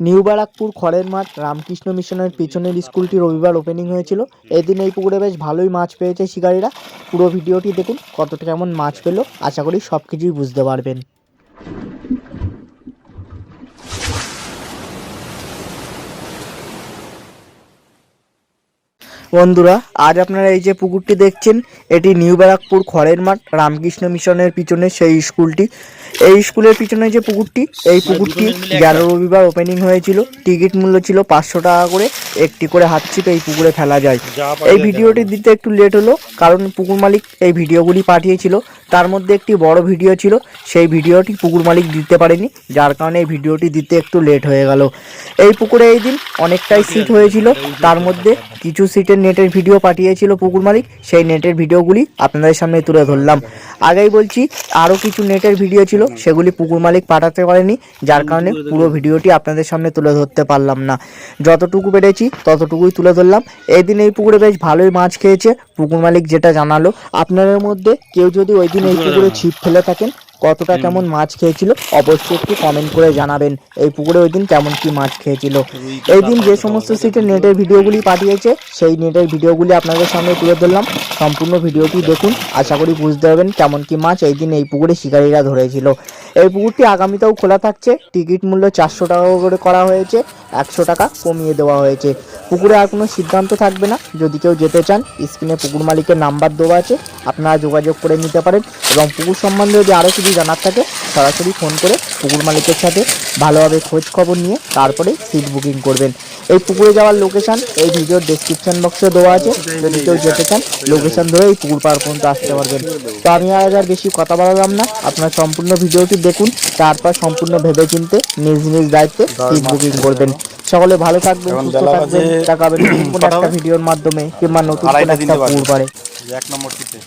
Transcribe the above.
New Barrackpore খড়ের মাঠ রামকৃষ্ণ মিশনের পিছনের স্কুলটি রবিবার ওপেনিং হয়েছিল। এদিন এই পুকুরে বেশ ভালোই মাছ পেয়েছে শিকারীরা। পুরো ভিডিওটি দেখুন কতটা কেমন মাছ পেল। আশা করি সব কিছুই বুঝতে পারবেন। বন্ধুরা আজ আপনারা এই যে পুকুরটি দেখছেন এটি নিউ ব্যারাকপুর খড়ের মাঠ রামকৃষ্ণ মিশনের পিছনে সেই স্কুলটি। এই স্কুলের পিছনে যে পুকুরটি এই পুকুরটি গেল রবিবার ওপেনিং হয়েছিল। টিকিট মূল্য ছিল পাঁচশো টাকা করে একটি করে হাত ছিপ এই পুকুরে ফেলা যায়। এই ভিডিওটি দিতে একটু লেট হলো কারণ পুকুর মালিক এই ভিডিওগুলি পাঠিয়েছিল। তার মধ্যে একটি বড় ভিডিও ছিল সেই ভিডিওটি পুকুর মালিক দিতে পারেনি যার কারণে এই ভিডিওটি দিতে একটু লেট হয়ে গেল। এই পুকুরে এই দিন অনেকটাই সিট হয়েছিল তার মধ্যে কিছু সিটের নেটের ভিডিও পাঠিয়েছিল পুকুর মালিক, সেই নেটের ভিডিওগুলি আপনাদের সামনে তুলে ধরলাম। আগেই বলছি, আরও কিছু নেটের ভিডিও ছিল, সেগুলি পুকুর মালিক পাঠাতে পারেনি, যার কারণে পুরো ভিডিওটি আপনাদের সামনে তুলে ধরতে পারলাম না। যতটুকু পেরেছি, ততটুকুই তুলে ধরলাম। এই দিন এই পুকুরে বেশ ভালোই মাছ খেয়েছে, পুকুর মালিক যেটা জানালো, আপনাদের মধ্যে কেউ যদি ওই দিন এই পুকুরে ছিপ ফেলে থাকেন কতটা কেমন মাছ খেয়েছিল অবশ্যই একটু কমেন্ট করে জানাবেন। এই পুকুরে ওই দিন কেমন কি মাছ খেয়েছিল। এই দিন যে সমস্ত সিটে নেটের ভিডিওগুলি পাঠিয়েছে সেই নেটের ভিডিওগুলি আপনাদের সামনে তুলে ধরলাম। সম্পূর্ণ ভিডিওটি দেখুন আশা করি বুঝতে পারবেন কেমন কি মাছ এই দিন এই পুকুরে শিকারীরা ধরেছিল। এই পুকুরটি আগামীতেও খোলা থাকছে টিকিট মূল্য চারশো টাকা করে করা হয়েছে একশো টাকা কমিয়ে দেওয়া হয়েছে। পুকুরে আর কোনো সিদ্ধান্ত থাকবে না। যদি কেউ যেতে চান স্ক্রিনে পুকুর মালিকের নাম্বার দেওয়া আছে, আপনারা যোগাযোগ করে নিতে পারেন এবং পুকুর সম্বন্ধে যদি আরও কিছু জানার থাকে, সরাসরি ফোন করে পুকুর মালিকের সাথে ভালোভাবে খোঁজ খবর নিয়ে তারপরে সিট বুকিং করবেন। এই পুকুরে যাওয়ার লোকেশন এই ভিডিওর ডেসক্রিপশন বক্সে দেওয়া আছে। যদি কেউ যেতে চান লোকেশন ধরে এই পুকুর পাড় পর্যন্ত আসতে পারবেন। তো আমি আর আর বেশি কথা বলালাম না। আপনার সম্পূর্ণ ভিডিওটি দেখুন, তারপর সম্পূর্ণ ভেবে চিনতে নিজ নিজ দায়িত্বে সিট বুকিং করবেন। সকলে ভালো থাকবেন সুস্থ থাকবেন বাজে দেখা হবে নতুন একটা ভিডিওর মাধ্যমে কিংবা নতুন কোনো একটা। এক নম্বর টিপে